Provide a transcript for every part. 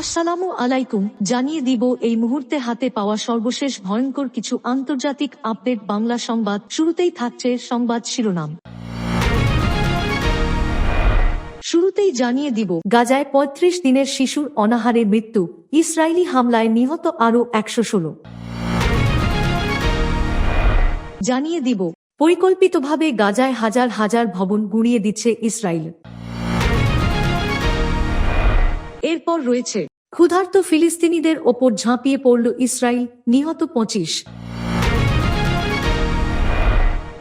আসসালামু আলাইকুম, জানিয়ে দিব এই মুহূর্তে হাতে পাওয়া সর্বশেষ ভয়ঙ্কর কিছু আন্তর্জাতিক আপডেট বাংলা সংবাদ। শুরুতেই থাকছে সংবাদ শিরোনাম। শুরুতেই জানিয়ে দিব, গাজায় ৩৫ দিনের শিশুর অনাহারে মৃত্যু, ইসরায়েলি হামলায় নিহত আরও একশো ষোলো। জানিয়ে দিব, পরিকল্পিতভাবে গাজায় হাজার হাজার ভবন গুঁড়িয়ে দিচ্ছে ইসরায়েল। এরপর রয়েছে, ক্ষুধার্ত ফিলিস্তিনিদের ওপর ঝাঁপিয়ে পড়ল ইসরায়েল নিহত পঁচিশ।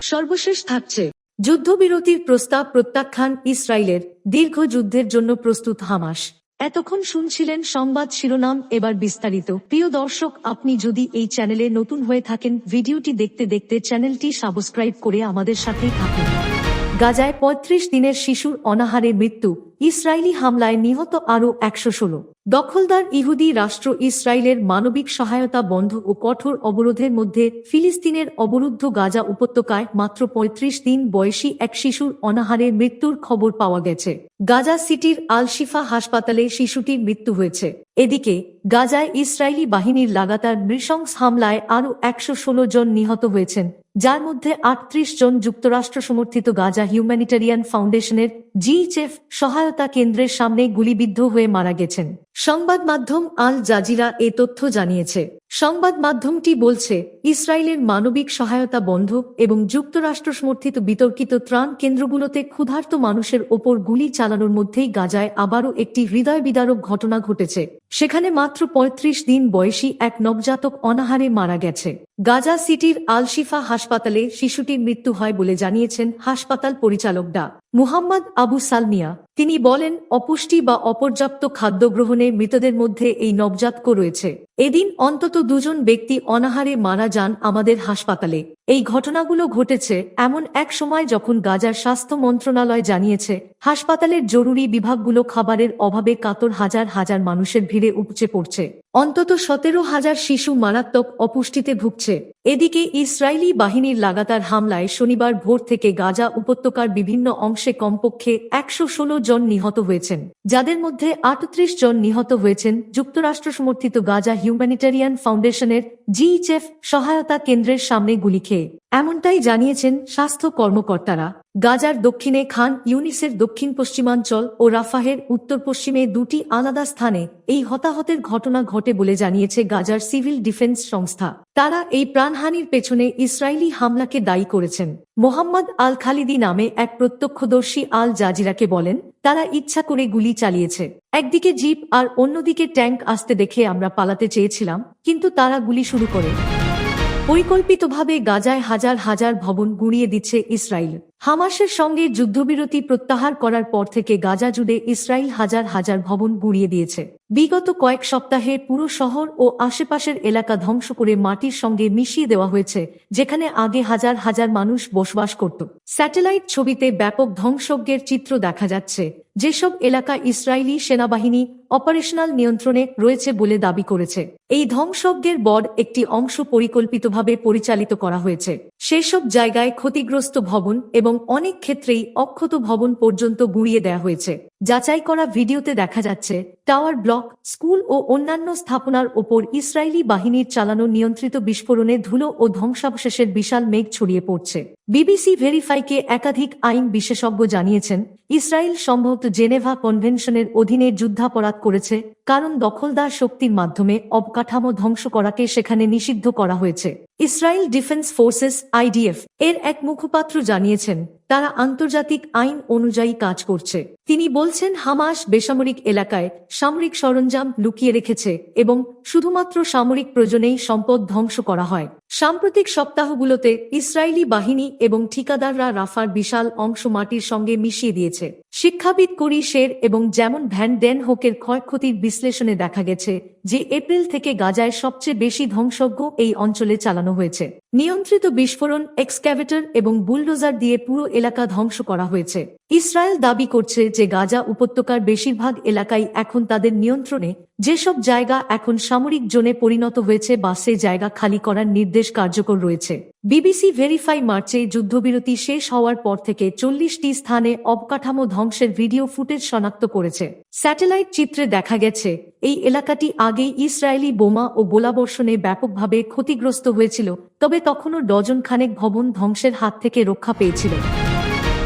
সর্বশেষ থাকছে, যুদ্ধবিরতির প্রস্তাব প্রত্যাখ্যান ইসরায়েলের দীর্ঘ যুদ্ধের জন্য প্রস্তুত হামাস। এতক্ষণ শুনছিলেন সংবাদ শিরোনাম, এবার বিস্তারিত। প্রিয় দর্শক, আপনি যদি এই চ্যানেলে নতুন হয়ে থাকেন, ভিডিওটি দেখতে দেখতে চ্যানেলটি সাবস্ক্রাইব করে আমাদের সাথেই থাকুন। গাজায় ৩৫ দিনের শিশুর অনাহারে মৃত্যু, ইসরায়েলি হামলায় নিহত আরও একশো ষোলো। দখলদার ইহুদি রাষ্ট্র ইসরায়েলের মানবিক সহায়তা বন্ধ ও কঠোর অবরোধের মধ্যে ফিলিস্তিনের অবরুদ্ধ গাজা উপত্যকায় মাত্র ৩৫ দিন বয়সী এক শিশুর অনাহারে মৃত্যুর খবর পাওয়া গেছে। গাজা সিটির আলশিফা হাসপাতালে শিশুটির মৃত্যু হয়েছে। এদিকে, গাজায় ইসরায়েলি বাহিনীর লাগাতার নৃশংস হামলায় আরও একশো ষোলো জন নিহত হয়েছেন। যার মধ্যে আটত্রিশ জন যুক্তরাষ্ট্র সমর্থিত গাজা হিউম্যানিটারিয়ান ফাউন্ডেশনের জিইচএফ সহায়তা কেন্দ্রের সামনে গুলিবিদ্ধ হয়ে মারা গেছেন। সংবাদ মাধ্যম আল জাজিরা এ তথ্য জানিয়েছে। সংবাদ মাধ্যমটি বলছে, ইসরায়েলের মানবিক সহায়তা বন্ধ এবং যুক্তরাষ্ট্র সমর্থিত বিতর্কিত ত্রাণ কেন্দ্রগুলোতে ক্ষুধার্ত মানুষের ওপর গুলি চালানোর মধ্যেই গাজায় আবারও একটি হৃদয় বিদারক ঘটনা ঘটেছে। সেখানে মাত্র ৩৫ দিন বয়সী এক নবজাতক অনাহারে মারা গেছে। গাজা সিটির আলশিফা হাসপাতালে শিশুটির মৃত্যু হয় বলে জানিয়েছেন হাসপাতাল পরিচালক ডা। মুহাম্মদ আবু সালমিয়া। তিনি বলেন, অপুষ্টি বা অপর্যাপ্ত খাদ্য গ্রহণে মৃতদের মধ্যে এই নবজাতক রয়েছে। এদিন অন্তত দুজন ব্যক্তি অনাহারে মারা যান আমাদের হাসপাতালে। এই ঘটনাগুলো ঘটেছে এমন এক সময় যখন গাজার স্বাস্থ্য মন্ত্রণালয় জানিয়েছে, হাসপাতালের জরুরি বিভাগগুলো খাবারের অভাবে কাতর হাজার হাজার মানুষের ভিড়ে উপচে পড়ছে। অন্তত সতেরো হাজার শিশু মারাত্মক অপুষ্টিতে ভুগছে। এদিকে ইসরায়েলি বাহিনীর লাগাতার হামলায় শনিবার ভোর থেকে গাজা উপত্যকার বিভিন্ন অংশে কমপক্ষে একশো ষোলো জন নিহত হয়েছেন। যাদের মধ্যে আটত্রিশ জন নিহত হয়েছেন যুক্তরাষ্ট্র সমর্থিত গাজা হিউম্যানিটারিয়ান ফাউন্ডেশনের জিইচএফ সহায়তা কেন্দ্রের সামনে গুলি খেয়ে এমনটাই জানিয়েছেন স্বাস্থ্য কর্মকর্তারা। গাজার দক্ষিণে খান ইউনিসের দক্ষিণ পশ্চিমাঞ্চল ও রাফাহের উত্তর পশ্চিমে দুটি আলাদা স্থানে এই হতাহতের ঘটনা ঘটে বলে জানিয়েছে গাজার সিভিল ডিফেন্স সংস্থা। তারা এই প্রাণহানির পেছনে ইসরায়েলি হামলাকে দায়ী করেছেন। মোহাম্মদ আল খালিদি নামে এক প্রত্যক্ষদর্শী আল জাজিরাকে বলেন, তারা ইচ্ছা করে গুলি চালিয়েছে। একদিকে জিপ আর অন্যদিকে ট্যাঙ্ক আসতে দেখে আমরা পালাতে চেয়েছিলাম, কিন্তু তারা গুলি শুরু করে। পরিকল্পিতভাবে গাজায় হাজার হাজার ভবন গুঁড়িয়ে দিচ্ছে ইসরায়েল। হামাসের সঙ্গে যুদ্ধবিরতি প্রত্যাহার করার পর থেকে গাজা জুড়ে ইসরায়েল হাজার হাজার ভবন গুঁড়িয়ে দিয়েছে। বিগত কয়েক সপ্তাহে পুরো শহর ও আশেপাশের এলাকা ধ্বংস করে মাটির সঙ্গে মিশিয়ে দেওয়া হয়েছে, যেখানে আগে হাজার হাজার মানুষ বসবাস করত। স্যাটেলাইট ছবিতে ব্যাপক ধ্বংসজ্ঞের চিত্র দেখা যাচ্ছে, যেসব এলাকা ইসরায়েলি সেনাবাহিনী অপারেশনাল নিয়ন্ত্রণে রয়েছে বলে দাবি করেছে। এই ধ্বংসজ্ঞের বড একটি অংশ পরিকল্পিতভাবে পরিচালিত করা হয়েছে। সেসব জায়গায় ক্ষতিগ্রস্ত ভবন এবং অনেক ক্ষেত্রেই অক্ষত ভবন পর্যন্ত গুঁড়িয়ে দেয়া হয়েছে। যাচাই করা ভিডিওতে দেখা যাচ্ছে, টাওয়ার ব্লক, স্কুল ও অন্যান্য স্থাপনার ওপর ইসরায়েলি বাহিনীর চালানো নিয়ন্ত্রিত বিস্ফোরণে ধুলো ও ধ্বংসাবশেষের বিশাল মেঘ ছড়িয়ে পড়ছে। বিবিসি ভেরিফাইকে একাধিক আইন বিশেষজ্ঞ জানিয়েছেন, ইসরায়েল সম্ভবত জেনেভা কনভেনশনের অধীনে যুদ্ধাপরাধ করেছে, কারণ দখলদার শক্তির মাধ্যমে অবকাঠামো ধ্বংস করাকে সেখানে নিষিদ্ধ করা হয়েছে। ইসরায়েল ডিফেন্স ফোর্সেস আইডিএফ এর এক মুখপাত্র জানিয়েছেন তারা আন্তর্জাতিক আইন অনুযায়ী কাজ করছে। তিনি বলছেন, হামাস বেসামরিক এলাকায় সামরিক সরঞ্জাম লুকিয়ে রেখেছে এবং শুধুমাত্র সামরিক প্রয়োজনেই সম্পদ ধ্বংস করা হয়। সাম্প্রতিক সপ্তাহগুলোতে ইসরায়েলি বাহিনী এবং ঠিকাদাররা রাফার বিশাল অংশ মাটির সঙ্গে মিশিয়ে দিয়েছে। শিক্ষাবিদ করি শের এবং যেমন ভ্যান ডেন হোকের ক্ষয়ক্ষতির বিশ্লেষণে দেখা গেছে যে এপ্রিল থেকে গাজায় সবচেয়ে বেশি ধ্বংসজ্ঞ এই অঞ্চলে চালানো হয়েছে। নিয়ন্ত্রিত বিস্ফোরণ, এক্সক্যাভেটর এবং বুলডোজার দিয়ে পুরো এলাকা ধ্বংস করা হয়েছে। ইসরায়েল দাবি করছে যে গাজা উপত্যকার বেশিরভাগ এলাকাই এখন তাদের নিয়ন্ত্রণে, যেসব জায়গা এখন সামরিক জোনে পরিণত হয়েছে বা সে জায়গা খালি করার নির্দেশ কার্যকর রয়েছে। বিবিসি ভেরিফাই মার্চে যুদ্ধবিরতি শেষ হওয়ার পর থেকে চল্লিশটি স্থানে অবকাঠামো ধ্বংসের ভিডিও ফুটেজ শনাক্ত করেছে। স্যাটেলাইট চিত্রে দেখা গেছে, এই এলাকাটি আগেই ইসরায়েলি বোমা ও গোলাবর্ষণে ব্যাপকভাবে ক্ষতিগ্রস্ত হয়েছিল, তবে তখনও ডজন খানেক ভবন ধ্বংসের হাত থেকে রক্ষা পেয়েছিল।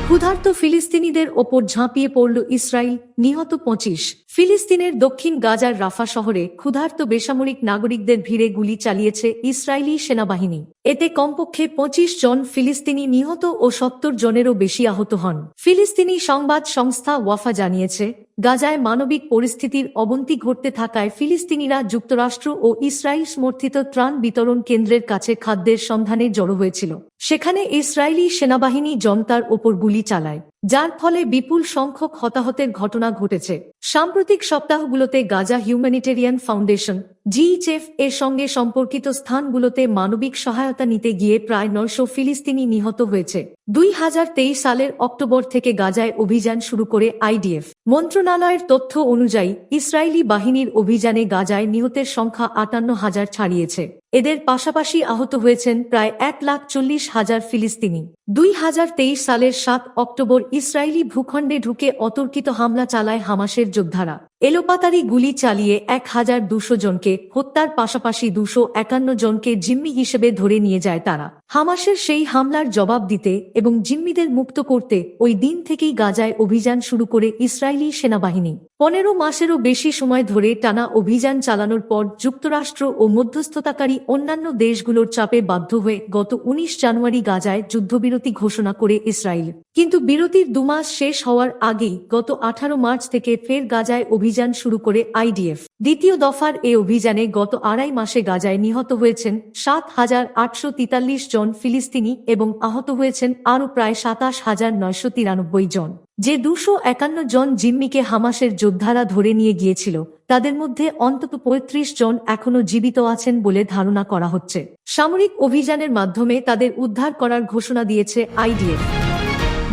ক্ষুধার্ত ফিলিস্তিনিদের ওপর ঝাঁপিয়ে পড়ল ইসরায়েল নিহত পঁচিশ। ফিলিস্তিনের দক্ষিণ গাজার রাফা শহরে ক্ষুধার্ত বেসামরিক নাগরিকদের ভিড়ে গুলি চালিয়েছে ইসরায়েলি সেনাবাহিনী। এতে কমপক্ষে পঁচিশ জন ফিলিস্তিনি নিহত ও সত্তর জনেরও বেশি আহত হন। ফিলিস্তিনি সংবাদ সংস্থা ওয়াফা জানিয়েছে, গাজায় মানবিক পরিস্থিতির অবনতি ঘটতে থাকায় ফিলিস্তিনিরা যুক্তরাষ্ট্র ও ইসরায়েল সমর্থিত ত্রাণ বিতরণ কেন্দ্রের কাছে খাদ্যের সন্ধানে জড়ো হয়েছিল। সেখানে ইসরায়েলি সেনাবাহিনী জনতার ওপর গুলি চালায়। যার ফলে বিপুল সংখ্যক হতাহতের ঘটনা ঘটেছে। সাম্প্রতিক সপ্তাহগুলোতে গাজা হিউম্যানিটেরিয়ান ফাউন্ডেশন জিইচএফ এর সঙ্গে সম্পর্কিত স্থানগুলোতে মানবিক সহায়তা নিতে গিয়ে প্রায় নয়শো ফিলিস্তিনি নিহত হয়েছে। দুই হাজার তেইশ সালের অক্টোবর থেকে গাজায় অভিযান শুরু করে আইডিএফ মন্ত্রণালয়ের তথ্য অনুযায়ী, ইসরায়েলি বাহিনীর অভিযানে গাজায় নিহতের সংখ্যা আটান্ন হাজার ছাড়িয়েছে। এদের পাশাপাশি আহত হয়েছেন প্রায় এক লাখ চল্লিশ হাজার ফিলিস্তিনি। দুই হাজার তেইশ সালের সাত অক্টোবর ইসরায়েলি ভূখণ্ডে ঢুকে অতর্কিত হামলা চালায় হামাসের যোদ্ধারা। এলোপাতারি গুলি চালিয়ে এক হাজার দুশো জনকে হত্যার পাশাপাশি দুশো একান্ন জনকে জিম্মি হিসেবে ধরে নিয়ে যায় তারা। হামাসের সেই হামলার জবাব দিতে এবং জিম্মিদের মুক্ত করতে ওই দিন থেকেই গাজায় অভিযান শুরু করে ইসরায়েলি সেনাবাহিনী। পনেরো মাসেরও বেশি সময় ধরে টানা অভিযান চালানোর পর যুক্তরাষ্ট্র ও মধ্যস্থতাকারী অন্যান্য দেশগুলোর চাপে বাধ্য হয়ে গত উনিশ জানুয়ারি গাজায় যুদ্ধবিরতি ঘোষণা করে ইসরায়েল। কিন্তু বিরতির দুমাস শেষ হওয়ার আগেই গত আঠারো মার্চ থেকে ফের গাজায় অভিযান শুরু করে আইডিএফ। দ্বিতীয় দফার এ অভিযানে গত আড়াই মাসে গাজায় নিহত হয়েছেন সাত হাজার আটশো তিতাল্লিশ জন ফিলিস্তিনি এবং আহত হয়েছেন আরও প্রায় সাতাশ হাজার নয়শো তিরানব্বই জন। যে দুশো একান্ন জন জিম্মিকে হামাসের যোদ্ধারা ধরে নিয়ে গিয়েছিল, তাদের মধ্যে অন্তত পঁয়ত্রিশ জন এখনও জীবিত আছেন বলে ধারণা করা হচ্ছে। সামরিক অভিযানের মাধ্যমে তাদের উদ্ধার করার ঘোষণা দিয়েছে আইডিএফ।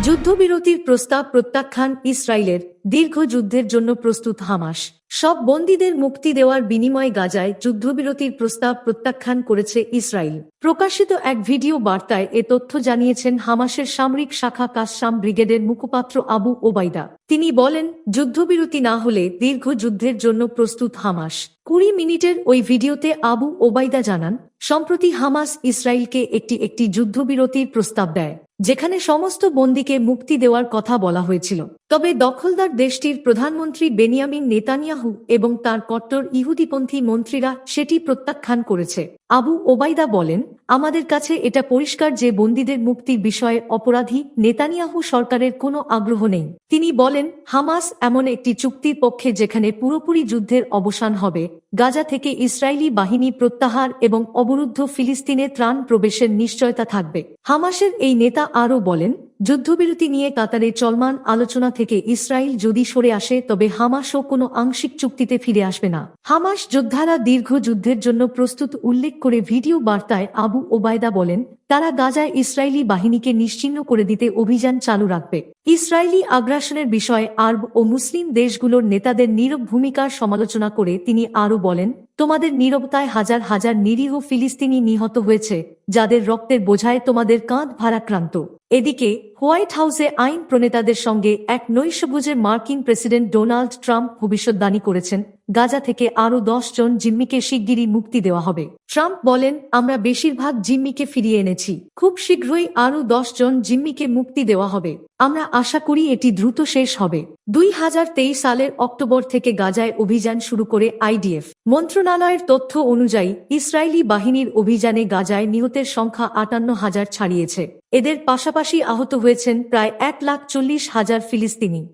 যুদ্ধবিরতির প্রস্তাব প্রত্যাখ্যান ইসরায়েলের দীর্ঘ যুদ্ধের জন্য প্রস্তুত হামাস। সব বন্দীদের মুক্তি দেওয়ার বিনিময়ে গাজায় যুদ্ধবিরতির প্রস্তাব প্রত্যাখ্যান করেছে ইসরায়েল। প্রকাশিত এক ভিডিও বার্তায় এ তথ্য জানিয়েছেন হামাসের সামরিক শাখা কাসসাম ব্রিগেডের মুখপাত্র আবু ওবাইদা তিনি বলেন, যুদ্ধবিরতি না হলে দীর্ঘ যুদ্ধের জন্য প্রস্তুত হামাস। কুড়ি মিনিটের ওই ভিডিওতে আবু ওবাইদা জানান, সম্প্রতি হামাস ইসরায়েলকে একটি একটি যুদ্ধবিরতির প্রস্তাব দেয়। যেখানে সমস্ত বন্দীকে মুক্তি দেওয়ার কথা বলা হয়েছিল। তবে দখলদার দেশটির প্রধানমন্ত্রী বেনিয়ামিন নেতানিয়াহু এবং তার কট্টর ইহুদিপন্থী মন্ত্রীরা সেটি প্রত্যাখ্যান করেছে। আবু ওবাইদা বলেন, আমাদের কাছে এটা পরিষ্কার যে বন্দীদের মুক্তির বিষয়ে অপরাধী নেতানিয়াহু সরকারের কোনো আগ্রহ নেই। তিনি বলেন, হামাস এমন একটি চুক্তির পক্ষে যেখানে পুরোপুরি যুদ্ধের অবসান হবে, গাজা থেকে ইসরায়েলি বাহিনী প্রত্যাহার এবং অবরুদ্ধ ফিলিস্তিনে ত্রাণ প্রবেশের নিশ্চয়তা থাকবে। হামাসের এই নেতা আরও বলেন যুদ্ধবিরতি নিয়ে কাতারে চলমান আলোচনা থেকে ইসরায়েল যদি সরে আসে, তবে হামাসও কোনো আংশিক চুক্তিতে ফিরে আসবে না। হামাস যোদ্ধারা দীর্ঘ যুদ্ধের জন্য প্রস্তুত উল্লেখ করে ভিডিও বার্তায় আবু ওবায়দা বলেন তারা গাজায় ইসরায়েলি বাহিনীকে নিশ্চিহ্ন করে দিতে অভিযান চালু রাখবে। ইসরায়েলি আগ্রাসনের বিষয়ে আরব ও মুসলিম দেশগুলোর নেতাদের নীরব ভূমিকার সমালোচনা করে তিনি আরও বলেন, তোমাদের নীরবতায় হাজার হাজার নিরীহ ফিলিস্তিনি নিহত হয়েছে, যাদের রক্তের বোঝায় তোমাদের কাঁধ ভারাক্রান্ত। এদিকে হোয়াইট হাউসে আইন প্রণেতাদের সঙ্গে এক নৈশভোজে মার্কিন প্রেসিডেন্ট ডোনাল্ড ট্রাম্প ভবিষ্যৎবাণী করেছেন। গাজা থেকে আরও জন জিম্মিকে শিগগিরই মুক্তি দেওয়া হবে। ট্রাম্প বলেন, আমরা বেশিরভাগ জিম্মিকে ফিরিয়ে এনেছি। খুব শীঘ্রই আরও জন জিম্মিকে মুক্তি দেওয়া হবে। আমরা আশা করি এটি দ্রুত শেষ হবে। দুই হাজার তেইশ সালের অক্টোবর থেকে গাজায় অভিযান শুরু করে আইডিএফ। মন্ত্রণালয়ের তথ্য অনুযায়ী, ইসরায়েলি বাহিনীর অভিযানে গাজায় নিহতের সংখ্যা আটান্ন হাজার ছাড়িয়েছে। এদের পাশাপাশি আহত হয়েছেন প্রায় এক লাখ চল্লিশ হাজার ফিলিস্তিনি।